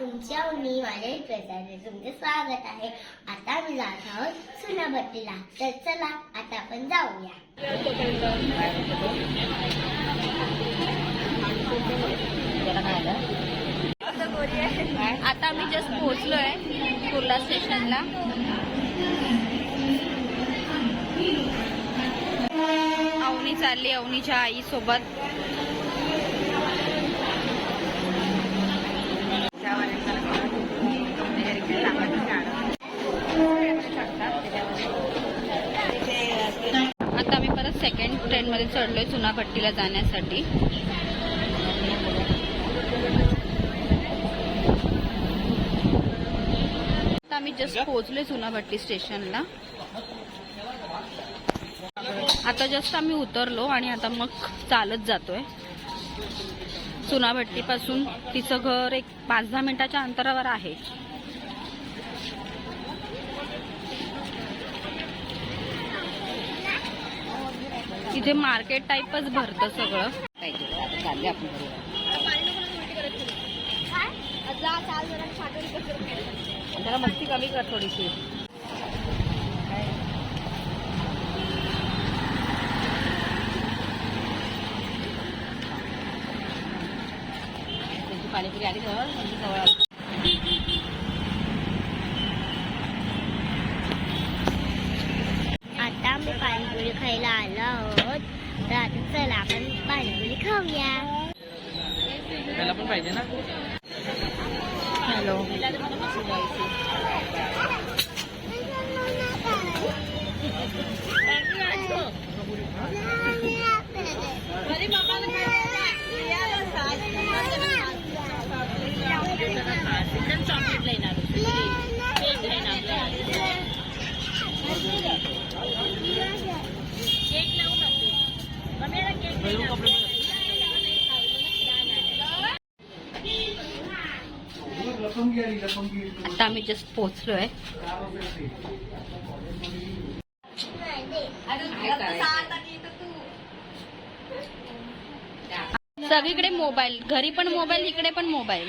तुमच्या मी माझ्या प्रसाद तुमचे स्वागत आहे. आता मी जात आहोत सुनाभट्टीला तर चला आता आपण जाऊया. आता आम्ही जस्ट पोहोचलोय कुर्ला स्टेशनला. अवनी चालली अवनीच्या आई सोबत आता आम्ही परत सेकंड ट्रेन मध्ये चढलोय चुनापट्टीला जाण्यासाठी. आता आम्ही जस्ट पोहोचलोय चुनाभट्टी स्टेशनला. आता जस्ट आम्ही उतरलो आणि आता मग चालत जातोय. चुनाभट्टी पासून तिचं घर एक पाच दहा मिनिटाच्या अंतरावर आहे. तिथे मार्केट टाईपच भरतं सगळं. जरा मस्ती कमी कर थोडीशी. पाणीपुरी आली जवळ म्हणजे जवळ आली. आता आम्ही पाणीपुरी खायला आलो आहोत आता चला आपण पाणीपुरी खाऊया त्याला पण पाहिजे ना हॅलो आता आम्ही जस्ट पोहोचलोय. सगळीकडे मोबाईल घरी पण मोबाईल इकडे पण मोबाईल.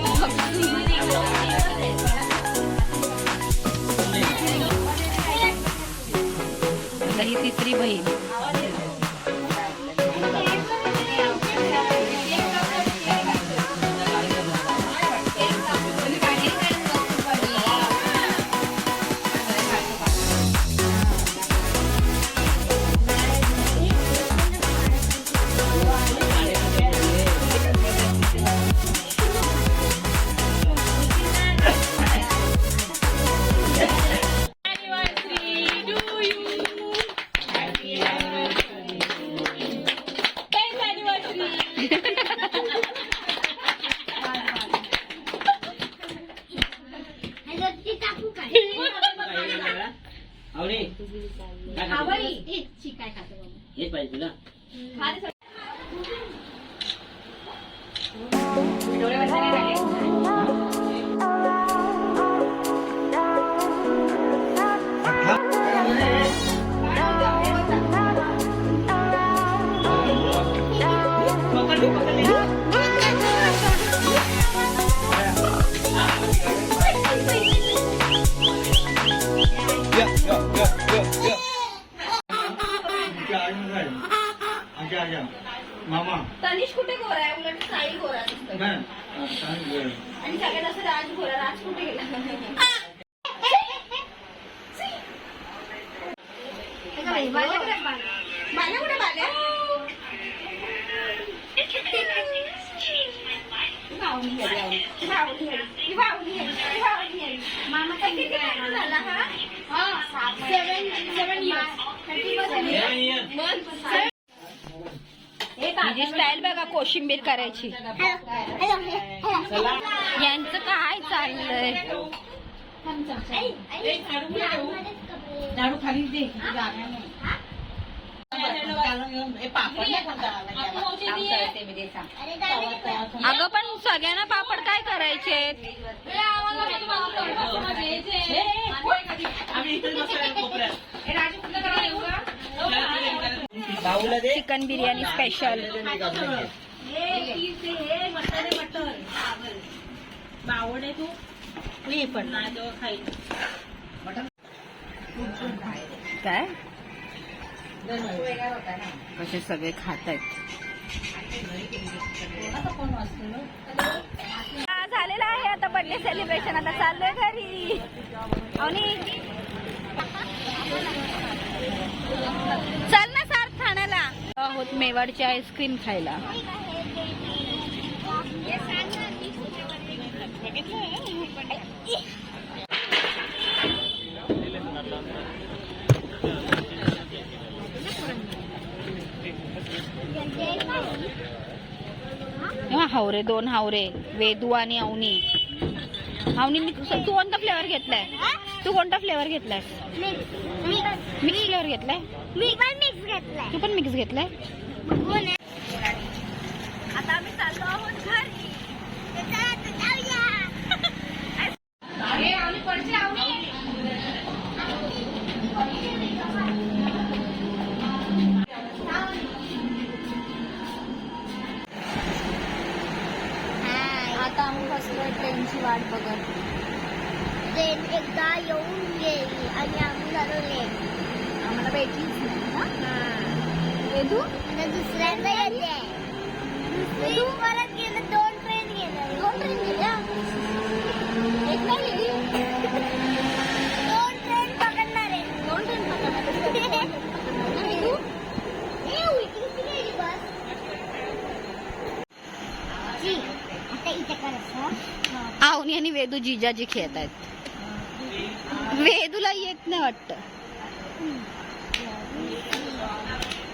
आवडे. हेच पाहिजे तुला. मामा. तनिष कुठे गोरा आहे? उलट साई गोरा दिसतोय. आणि सगळ्यात असं राज गोरा राज कुठे गेला? बाल्या कुठे बाल्या कुठे बाल्या भावनी घरी आवडी. ही भावनी घरी. ही भावनी. ही भावनी किती झाला हा? सेवन सेवन इयर्स माझी स्टाईल बघा कोशिंबीर करायची. यांचं काय चाललंय. अगं पण सगळ्यांना पापड काय करायचे चिकन बिर्याणी स्पेशल बावड आहे तू पण. नाही काय? कसे सगळे खात आहेत झालेलं आहे आता बर्थडे सेलिब्रेशन आता चाललोय घरी. आणि चल ना सार ठाण्याला आहोत मेवाडची आईस्क्रीम खायला. हावरे दोन हावरे वेदू आणि अवनी. अवनी तू कोणता फ्लेवर घेतलाय? तू कोणता फ्लेवर घेतलाय? मिक्स फ्लेवर घेतलाय? मी पण मिक्स घेतलाय. तू पण मिक्स घेतलाय? आता आम्ही चाललो आहोत घरी. तर चला आता आम्ही बसलोय ट्रेनची वाट बघत. ट्रेन एकदा येऊन गेली आणि आम्ही झालो लेट आम्हाला भेटलीच नाही. वेदू दुसऱ्यांदा येते परत गेलं दोन ट्रेन दोन ट्रेन गेल्या? एक नाही गेली? दोन ट्रेन पकडणार. आहे दोन ट्रेन पकडणार. आता इथे करायचं आवनी आणि वेदू जिजाजी खेळत आहेत वेदूला येत नाही वाटत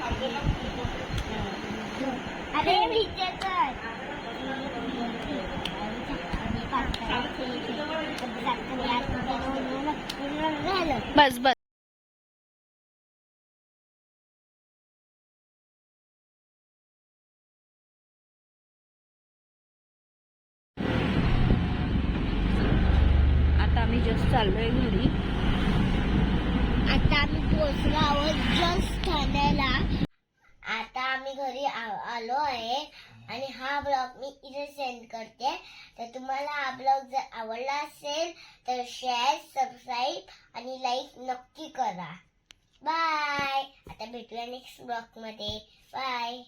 अरे इथे कर झालं बस बस. आता आम्ही जस्ट चाललोय घरी. आता आम्ही पोहोचलो आहोत जस्ट ठाण्याला. आता आम्ही घरी आलो आहे आणि हा ब्लॉग मी इथे सेंड करते. तर तुम्हाला हा ब्लॉग जर आवडला असेल तर शेअर सबस्क्राईब आणि लाईक नक्की करा. बाय आता भेटूया नेक्स्ट ब्लॉगमध्ये बाय